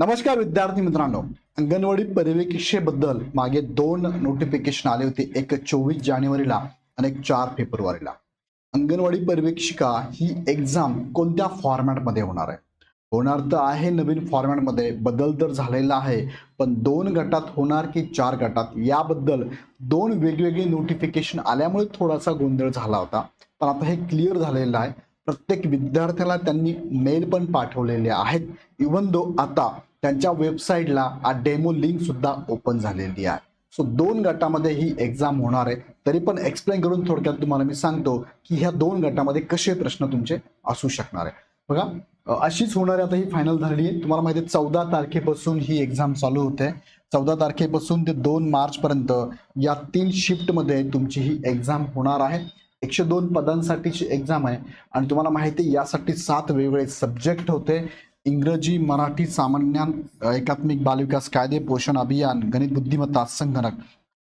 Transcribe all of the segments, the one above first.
नमस्कार विद्यार्थी मित्रांनो. अंगणवाडी पर्यवेक्षेबद्दल मागे दोन नोटिफिकेशन आले होते. एक चोवीस जानेवारीला आणि एक चार फेब्रुवारीला. अंगणवाडी पर्यवेक्षिका ही एक्झाम कोणत्या फॉर्मॅटमध्ये होणार आहे? होणार तर आहे नवीन फॉर्मॅटमध्ये बदल तर झालेला आहे पण दोन गटात होणार की चार गटात? याबद्दल दोन वेगवेगळे नोटिफिकेशन आल्यामुळे थोडासा गोंधळ झाला होता. पण आता हे क्लिअर झालेलं आहे. प्रत्येक विद्यार्थ्याला त्यांनी मेल पण पाठवलेले आहेत. इवन दो आता त्यांच्या वेबसाईटला डेमो लिंक सुद्धा ओपन झालेली आहे. सो दोन गटामध्ये ही एक्झाम होणार आहे. तरी पण एक्सप्लेन करून थोडक्यात तुम्हाला मी सांगतो की ह्या दोन गटामध्ये कसे प्रश्न तुमचे असू शकणार आहे. बघा अशीच होणारी आता ही फायनल झालेली आहे. तुम्हाला माहिती आहे चौदा तारखेपासून ही एक्झाम चालू होते. चौदा तारखेपासून ते दोन मार्चपर्यंत या तीन शिफ्टमध्ये तुमची ही एक्झाम होणार आहे. एकशे दोन पदांसाठीची एक्झाम आहे. आणि तुम्हाला माहिती आहे यासाठी सात वेगवेगळे सब्जेक्ट होते. इंग्रजी मराठी सामान्य एकात्मिक बालविकास कायदे पोषण अभियान गणित बुद्धिमत्ता संगणक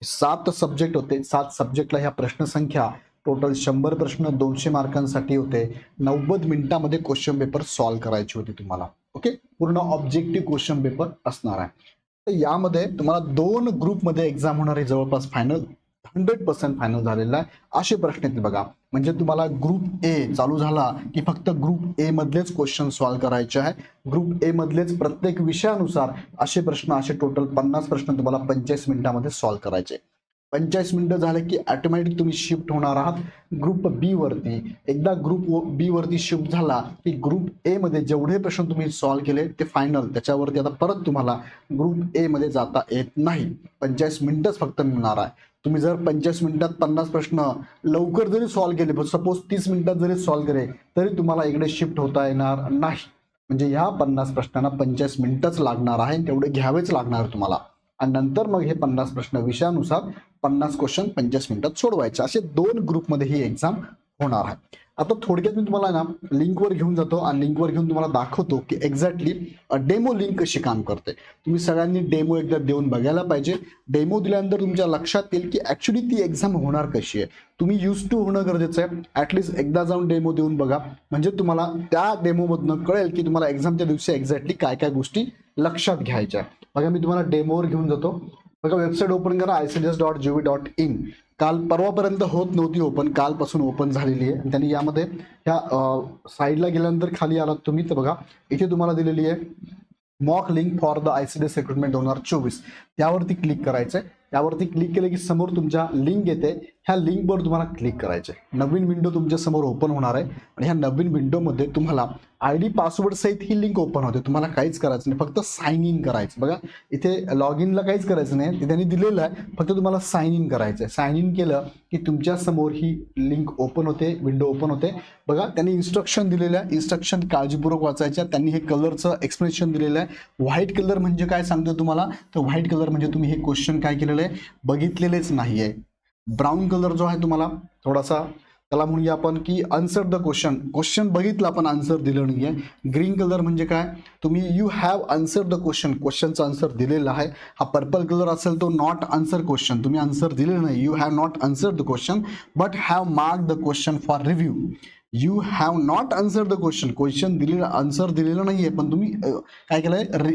सात सब्जेक्ट होते. सात सब्जेक्टला ह्या प्रश्नसंख्या टोटल शंभर प्रश्न दोनशे मार्कांसाठी होते. नव्वद मिनिटामध्ये क्वेश्चन पेपर सॉल्व्ह करायचे होते तुम्हाला. ओके पूर्ण ऑब्जेक्टिव्ह क्वेश्चन पेपर असणार आहे. तर यामध्ये तुम्हाला दोन ग्रुपमध्ये एक्झाम होणार आहे जवळपास फायनल हंड्रेड पर्सेंट फायनल झालेला आहे. असे प्रश्न आहेत बघा. म्हणजे तुम्हाला ग्रुप ए चालू झाला की फक्त ग्रुप ए मधलेच क्वेश्चन सॉल्व्ह करायचे आहे. ग्रुप ए मधलेच प्रत्येक विषयानुसार असे प्रश्न असे टोटल पन्नास प्रश्न तुम्हाला पंचेचाळीस मिनिटामध्ये सॉल्व्ह करायचे. पंचेचाळीस मिनिटं झाले की ऑटोमॅटिक तुम्ही शिफ्ट होणार आहात. ग्रुप बी वरती. एकदा ग्रुप बी वरती शिफ्ट झाला की ग्रुप ए मध्ये जेवढे प्रश्न तुम्ही सॉल्व्ह केले ते फायनल त्याच्यावरती आता परत तुम्हाला ग्रुप ए मध्ये जाता येत नाही. पंचेचाळीस मिनिटच फक्त मिळणार आहे. तुम्ही जर पंचवीस मिनिटात पन्नास प्रश्न लवकर जरी सॉल्व्ह केले सपोज तीस मिनिटात जरी सॉल्व्ह केले तरी तुम्हाला इकडे शिफ्ट होता येणार नाही. म्हणजे ह्या पन्नास प्रश्नांना पंचवीस मिनिटच लागणार आहे तेवढे घ्यावेच लागणार तुम्हाला. आणि नंतर मग हे पन्नास प्रश्न विषयानुसार पन्नास क्वेश्चन पंचवीस मिनिटात सोडवायचे. असे दोन ग्रुपमध्ये ही एक्झाम होणार आहे. आता थोडक्यात मी तुम्हाला ना लिंकवर घेऊन जातो आणि लिंकवर घेऊन तुम्हाला दाखवतो की एक्झॅक्टली डेमो लिंक कशी काम करते. तुम्ही सगळ्यांनी डेमो एकदा देऊन बघायला पाहिजे. डेमो दिल्यानंतर तुमच्या लक्षात येईल की ॲक्च्युली ती एक्झाम होणार कशी आहे. तुम्ही यूज टू होणं गरजेचं आहे. ॲटलिस्ट एकदा जाऊन डेमो देऊन बघा. म्हणजे तुम्हाला त्या डेमोमधनं कळेल की तुम्हाला एक्झामच्या दिवशी एक्झॅक्टली काय काय गोष्टी लक्षात घ्यायच्या बघा मी तुम्हाला डेमोवर घेऊन जातो. बघा वेबसाईट ओपन करा I C D S dot G dot in काल परवापर्यंत होत नव्हती ओपन कालपासून ओपन झालेली आहे. आणि त्यांनी यामध्ये ह्या साईडला गेल्यानंतर खाली आलात तुम्ही तर बघा इथे तुम्हाला दिलेली आहे mock link for the I C D S recruitment दोन हजार चोवीस. त्यावरती क्लिक करायचं आहे त्यावरती क्लिक केलं की समोर तुमच्या लिंक येते. ह्या लिंकवर तुम्हाला क्लिक करायचं आहे नवीन विंडो तुमच्यासमोर ओपन होणार आहे. आणि ह्या नवीन विंडोमध्ये तुम्हाला आय डी पासवर्ड सहित ही लिंक ओपन होते. तुम्हाला काहीच करायचं नाही. फक्त साइन इन करायचं. बघा इथे लॉग इनला काहीच करायचं नाही. ते त्यांनी दिलेलं आहे. फक्त तुम्हाला साइन इन करायचं आहे साइन इन केलं की तुमच्यासमोर ही लिंक ओपन होते विंडो ओपन होते. बघा त्यांनी इन्स्ट्रक्शन दिलेलं आहे. इन्स्ट्रक्शन काळजीपूर्वक वाचायच्या. त्यांनी हे कलरचं एक्सप्लेनेशन दिलेलं आहे. व्हाईट कलर म्हणजे काय सांगतो तुम्हाला? तर व्हाईट कलर म्हणजे तुम्ही हे क्वेश्चन काय केलेलं आहे? बघितलेलेच नाही आहे ब्राऊन कलर जो आहे तुम्हाला थोडासा त्याला म्हणूया आपण की आन्सर द क्वेश्चन क्वेश्चन बघितलं आपण आन्सर दिलं नाही आहे ग्रीन कलर म्हणजे काय? तुम्ही you have answer the question क्वेश्चनचा answer दिलेला आहे. हा पर्पल कलर असेल तो नॉट आन्सर क्वेश्चन तुम्ही आन्सर दिलेलं नाही. You have not answer the question but have mark the question for review you have not answer the question question दिलेलं answer दिलेलं नाही आहे पण तुम्ही काय केलं आहे रि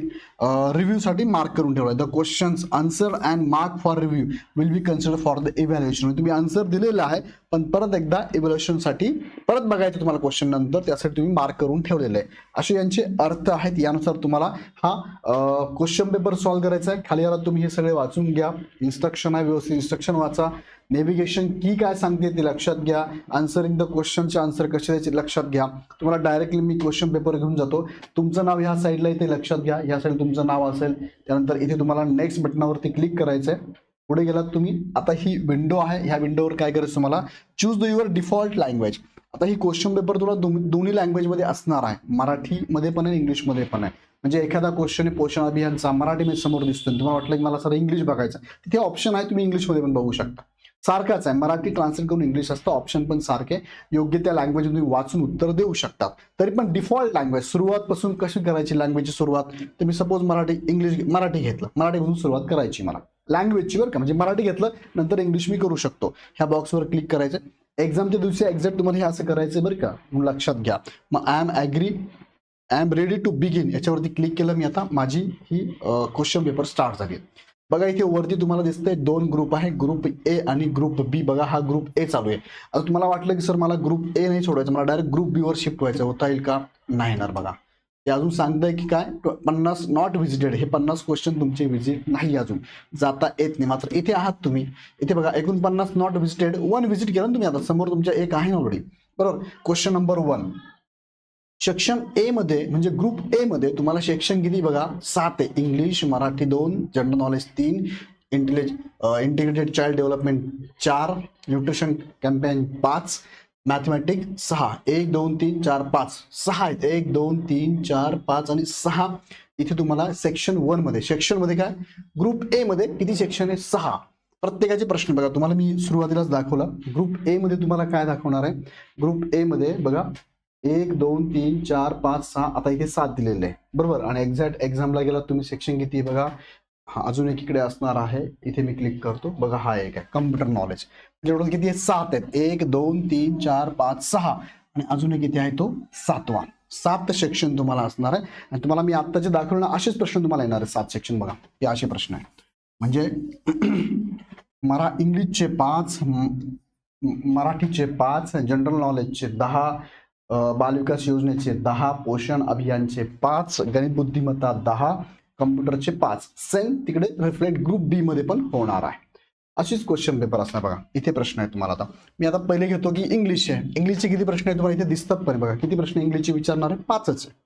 रिव्ह्यूसाठी मार्क करून ठेवलं आहे the questions answer and mark for review will be consider for the evaluation तुम्ही आन्सर दिलेलं आहे पण परत एकदा इव्हॅल्युएशनसाठी परत बघायचं तुम्हाला क्वेश्चन नंतर त्यासाठी तुम्ही मार्क करून ठेवलेलं आहे. असे यांचे अर्थ आहेत. यानुसार तुम्हाला हा क्वेश्चन पेपर सॉल्व्ह करायचा आहे. खाली आला तुम्ही हे सगळे वाचून घ्या. इन्स्ट्रक्शन आहे व्यवस्थित इन्स्ट्रक्शन वाचा. नेव्हिगेशन की काय सांगते ते लक्षात घ्या. आन्सरिंग द क्वेश्चनचे आन्सर कसे द्यायचे लक्षात घ्या. तुम्हाला डायरेक्टली मी क्वेश्चन पेपर घेऊन जातो. तुमचं नाव ह्या साईडला इथे लक्षात घ्या. ह्या साईड तुमचं नाव असेल. त्यानंतर इथे तुम्हाला नेक्स्ट बटनावरती क्लिक करायचं आहे पुढे गेलात तुम्ही. आता ही विंडो आहे. ह्या विंडोवर काय करायचं तुम्हाला? Choose the your default language आता ही क्वेश्चन पेपर तुला दोन्ही लँग्वेजमध्ये असणार आहे. मराठीमध्ये पण आहे इंग्लिशमध्ये पण आहे. म्हणजे एखादा क्वेश्चन आहे पोषण अभियानचा. मराठीमध्ये समोर दिसतो तुम्हाला वाटलं की मला सर इंग्लिश बघायचं तिथे ऑप्शन आहे तुम्ही इंग्लिशमध्ये पण बघू शकता. सारखाच आहे. मराठी ट्रान्सलेट करून इंग्लिश असतं. ऑप्शन पण सारखे. योग्य त्या लँग्वेज तुम्ही वाचून उत्तर देऊ शकतात. तरी पण डिफॉल्ट लँग्वेज सुरुवातपासून कशी करायची लँग्वेजची सुरुवात? तुम्ही सपोज मराठी इंग्लिश मराठी घेतलं. मराठीमधून सुरुवात करायची मला. लँग्वेजची बरं का. म्हणजे मराठी घेतलं नंतर इंग्लिश मी करू शकतो. ह्या बॉक्सवर क्लिक करायचं. एक्झामच्या दिवशी एक्झॅक्ट तुम्हाला हे असं करायचं बरं का. म्हणून लक्षात घ्या. मग I am agree I am ready to begin याच्यावरती क्लिक केलं मी आता. माझी ही क्वेश्चन पेपर स्टार्ट झाली. बघा इथे वरती तुम्हाला दिसतंय दोन ग्रुप आहे. ग्रुप ए आणि ग्रुप बी बघा हा ग्रुप ए चालू आहे. आता तुम्हाला वाटलं की सर मला ग्रुप ए नाही सोडायचं मला डायरेक्ट ग्रुप बी वर शिफ्ट व्हायचं. होता येईल का? नाही येणार बघा. ते अजून सांगतंय की काय? पन्नास नॉट व्हिजिटेड हे पन्नास क्वेश्चन तुमचे व्हिजिट नाही अजून. जाता येत नाही. मात्र इथे आहात तुम्ही. इथे बघा एकूण पन्नास नॉट व्हिजिटेड वन व्हिजिट केलं ना तुम्ही आता. समोर तुमच्या एक आहे ना ऑलरेडी बरोबर? Question number one section A मध्ये म्हणजे ग्रुप ए मध्ये तुम्हाला सेक्शन किती बघा? सात आहे. इंग्लिश मराठी दोन जनरल नॉलेज तीन इंटेलिज इंटिग्रेटेड चाइल्ड डेव्हलपमेंट चार न्यूट्रिशन कॅम्पेन पाच मॅथमॅटिक सहा. एक दोन तीन चार पाच. सहा आहेत. एक दोन तीन चार पाच आणि सहा. इथे तुम्हाला सेक्शन वनमध्ये सेक्शनमध्ये काय? ग्रुप ए मध्ये किती सेक्शन आहे? सहा. प्रत्येकाचे प्रश्न बघा. तुम्हाला मी सुरुवातीलाच दाखवलं. ग्रुप ए मध्ये तुम्हाला काय दाखवणार आहे? ग्रुप ए मध्ये बघा एक दोन तीन चार पाच सहा आता इथे सात दिलेले आहे. बरोबर? आणि एक्झॅक्ट एक्झामला गेला तुम्ही सेक्शन किती आहे बघा? हा अजून एक इकडे असणार आहे. इथे मी क्लिक करतो. बघा हा एक आहे. कम्प्युटर नॉलेज टोटल किती आहे सात आहेत. एक दोन तीन चार पाच सहा. आणि अजून एक किती आहे तो सातवा. सात सेक्शन तुम्हाला असणार आहे. आणि तुम्हाला मी आत्ताचे दाखवलं असेच प्रश्न तुम्हाला येणार आहे सात सेक्शन बघा. हे असे प्रश्न आहेत. म्हणजे मरा इंग्लिशचे पाच मराठीचे पाच जनरल नॉलेजचे दहा बालविकास योजनेचे दहा पोषण अभियानचे पाच गणित बुद्धिमत्ता दहा कम्प्युटरचे पाच. सेम तिकडे रिफ्लेक्ट ग्रुप बी मध्ये पण होणार आहे. अशीच क्वेश्चन पेपर असणार बघा. इथे प्रश्न आहे तुम्हाला आता. मी आता पहिले घेतो की इंग्लिश आहे इंग्लिशचे किती प्रश्न आहे तुम्हाला इथे दिसतात पण बघा. किती प्रश्न इंग्लिशचे विचारणार? आहे पाचच आहे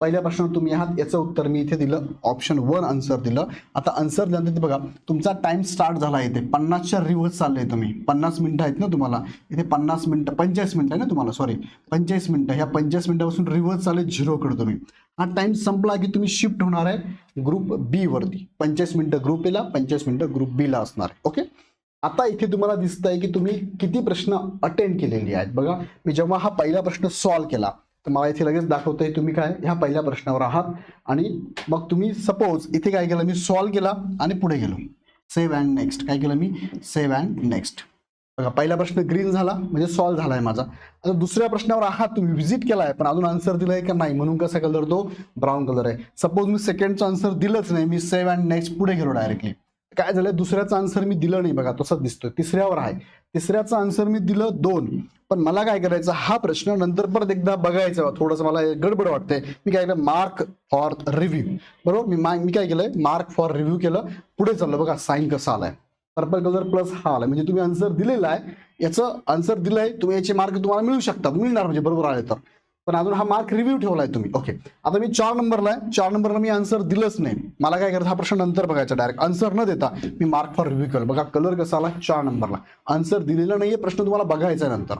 पहिल्या प्रश्नावर तुम्ही आहात याचं उत्तर मी इथे दिलं ऑप्शन वन आन्सर दिलं. आता आन्सर दिल्यानंतर बघा तुमचा टाइम स्टार्ट झाला इथे. पन्नासच्या रिव्हर्स चालले तुम्ही. पन्नास मिनटं आहेत ना तुम्हाला? इथे पन्नास मिनिटं पंचेचाळीस मिनटं आहे ना तुम्हाला? सॉरी पंचेचाळीस मिनटं. ह्या पंचेचाळीस मिनटापासून रिव्हर्स चालले झिरोकडे तुम्ही. हा टाइम संपला की तुम्ही शिफ्ट होणार आहे ग्रुप बी वरती. पंचेचाळीस मिनटं ग्रुप एला पंचेचाळीस मिनटं ग्रुप बीला असणार आहे. ओके आता इथे तुम्हाला दिसत आहे की तुम्ही किती प्रश्न अटेंड केलेली आहेत. बघा मी जेव्हा हा पहिला प्रश्न सॉल्व्ह केला तर मला इथे लगेच दाखवतंय तुम्ही काय ह्या पहिल्या प्रश्नावर आहात. आणि मग तुम्ही सपोज इथे काय केलं मी सॉल्व्ह केला आणि पुढे गेलो. सेव्ह अँड नेक्स्ट काय केलं मी? सेव्ह अँड नेक्स्ट बघा पहिला प्रश्न ग्रीन झाला म्हणजे सॉल्व्ह आहे माझा. आता दुसऱ्या प्रश्नावर आहात तुम्ही व्हिजिट केलाय पण अजून आन्सर दिलाय का नाही? म्हणून कसा कलर तो? ब्राऊन कलर आहे. सपोज मी सेकंडचा आन्सर दिलंच नाही मी सेव्ह अँड नेक्स्ट पुढे गेलो डायरेक्टली काय झालं दुसऱ्याचा आन्सर मी दिलं नाही बघा तसंच दिसतोय. तिसऱ्यावर आहे. तिसऱ्याचं आन्सर मी दिलं दोन. पण मला काय करायचं हा प्रश्न नंतर परत एकदा बघायचा. थोडंसं मला गडबड वाटतंय. मी काय केलं मार्क फॉर रिव्ह्यू बरोबर? मी मा- मी काय केलंय मार्क फॉर रिव्ह्यू केलं. पुढे चाललं बघा साईन कसा आलाय. पर्पल कलर प्लस हा आलाय. म्हणजे तुम्ही आन्सर दिलेला आहे. याचं आन्सर दिलंय तुम्ही याचे मार्क तुम्हाला मिळू शकतात. मिळणार म्हणजे बरोबर आले तर. पण अजून हा मार्क रिव्ह्यू ठेवलाय तुम्ही. ओके आता मी चार नंबरला आहे. चार नंबरला मी आन्सर दिलंच नाही. मला काय करायचं? हा प्रश्न नंतर बघायचा डायरेक्ट आन्सर न देता मी मार्क फॉर रिव्ह्यू केलं. बघा कलर कसा आला? चार नंबरला. आन्सर दिलेला नाहीये. प्रश्न तुम्हाला बघायचा आहे नंतर.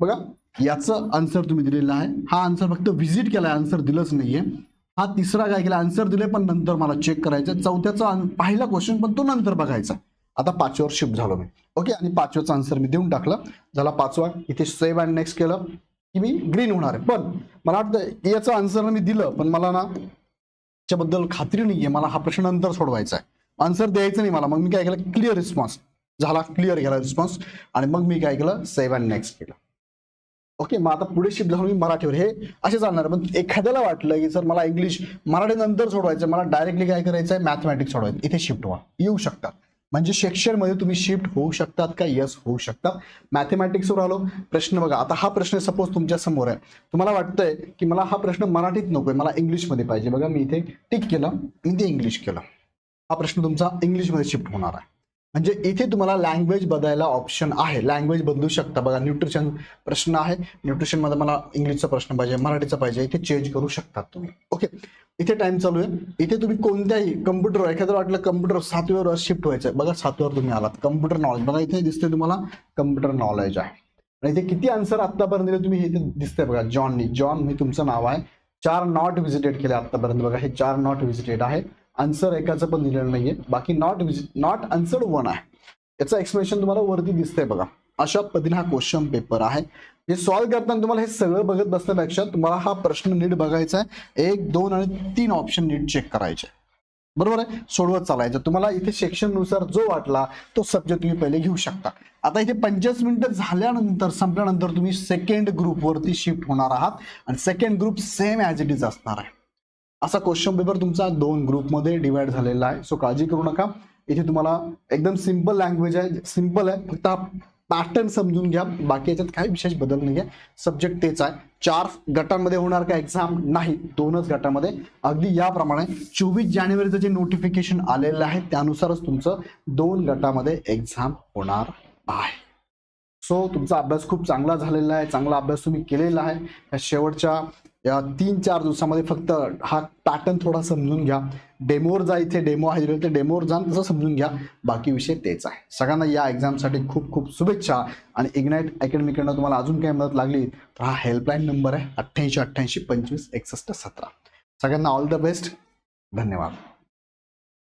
बघा याचं आन्सर तुम्ही दिलेला आहे. हा आन्सर फक्त व्हिजिट केलाय. आन्सर दिलंच नाहीये. हा तिसरा काय केला? आन्सर दिले पण नंतर मला चेक करायचं चौथ्याचा पहिला क्वेश्चन पण तो नंतर बघायचा. आता पाचव्यावर शिफ्ट झालो मी. ओके आणि पाचव्याचा आन्सर मी देऊन टाकलं. झाला पाचवा. इथे सेव्ह अँड नेक्स्ट केलं. की मी ग्रीन होणार आहे. पण मला वाटतं याचं आन्सर मी दिलं पण मला ना त्याच्याबद्दल खात्री नाहीये. मला हा प्रश्न नंतर सोडवायचा आहे. आन्सर द्यायचं नाही मला. मग मी काय केलं? क्लिअर रिस्पॉन्स झाला क्लिअर केला रिस्पॉन्स आणि मग मी काय केलं? सेव्ह अँड नेक्स्ट केलं. ओके मग आता पुढे शिफ्ट झालो मी मराठीवर. हे असे चालणार पण एखाद्याला वाटलं की सर मला इंग्लिश मराठी नंतर सोडवायचं मला डायरेक्टली काय करायचं आहे? मॅथमॅटिक्स सोडवायचं इथे शिफ्ट व्हा. येऊ शकतात. म्हणजे सेक्शनमध्ये तुम्ही शिफ्ट होऊ शकतात का? यस होऊ शकतात. मॅथमॅटिक्सवर आलो. प्रश्न बघा. आता हा प्रश्न सपोज तुमच्यासमोर आहे. तुम्हाला वाटतंय की मला हा प्रश्न मराठीत नकोय मला इंग्लिशमध्ये पाहिजे. बघा मी इथे टिक केलं. मी ते इंग्लिश केलं. हा प्रश्न तुमचा इंग्लिशमध्ये शिफ्ट होणार आहे. म्हणजे इथे तुम्हाला लँग्वेज बदलायला ऑप्शन आहे. लँग्वेज बदलू शकता. बघा न्यूट्रिशन प्रश्न आहे. न्यूट्रिशनमध्ये मला इंग्लिशचा प्रश्न पाहिजे मराठीचा पाहिजे. इथे चेंज करू शकतात तुम्ही. ओके इथे टाइम चालू आहे. इथे तुम्ही कोणत्याही कम्प्युटर एखादं वाटलं कम्प्युटर सातव्यावर शिफ्ट व्हायचं बघा सातव्यावर तुम्ही आलात. कम्प्युटर नॉलेज बघा इथे दिसते तुम्हाला कम्प्युटर नॉलेज आहे. आणि इथे किती आन्सर आत्तापर्यंत दिले तुम्ही इथे दिसते बघा. जॉननी जॉन मी तुमचं नाव आहे. चार नॉट व्हिजिटेड केले आत्तापर्यंत. बघा हे चार नॉट व्हिजिटेड आहे. आन्सर एकाचं पण दिलेलं नाहीये. बाकी नॉट नॉट आन्सर्ड वन आहे. याचं एक्सप्लेनेशन तुम्हाला वरती दिसतंय बघा. अशा पद्धतीने हा क्वेश्चन पेपर आहे. हे सॉल्व्ह करताना तुम्हाला हे सगळं बघत बसण्यापेक्षा तुम्हाला हा प्रश्न नीट बघायचा आहे. एक दोन आणि तीन ऑप्शन नीट चेक करायचे. बरोबर आहे? सोडवत चालायचं. तुम्हाला इथे सेक्शननुसार जो वाटला तो सब्जेक्ट तुम्ही पहिले घेऊ शकता. आता इथे पंचवीस मिनिटं झाल्यानंतर संपल्यानंतर तुम्ही सेकंड ग्रुपवरती शिफ्ट होणार आहात. आणि second group same as it is असणार आहे. असा क्वेश्चन पेपर तुमचा दोन ग्रुपमध्ये डिवाइड झालेला आहे. सो काळजी करू नका. इथे तुम्हाला एकदम सिंपल लँग्वेज आहे. सिंपल आहे. फक्त हा पॅटर्न समजून घ्या. बाकी याच्यात काही विशेष बदल नाही आहे सब्जेक्ट तेच आहे. चार गटांमध्ये होणार का एक्झाम नाही. दोनच गटामध्ये. अगदी याप्रमाणे चोवीस जानेवारीचं जे नोटिफिकेशन आलेलं आहे त्यानुसारच तुमचं दोन गटामध्ये एक्झाम होणार आहे. सो तुमचा अभ्यास खूप चांगला झालेला आहे. चांगला अभ्यास तुम्ही केलेला आहे. या शेवटच्या या तीन चार दिवसामध्ये फक्त हा पॅटर्न थोडा समजून घ्या. डेमोवर जा इथे डेमो आहे ते डेमोवर जा तसं समजून घ्या. बाकी विषय तेच आहे. सगळ्यांना या एक्झामसाठी खूप खूप शुभेच्छा. आणि इग्नाईट अकॅडमीकडनं तुम्हाला अजून काही मदत लागली तर हा हेल्पलाईन नंबर आहे अठ्ठ्याऐंशी अठ्ठ्याऐंशी पंचवीस एकसष्ट सतरा. सगळ्यांना ऑल द बेस्ट धन्यवाद.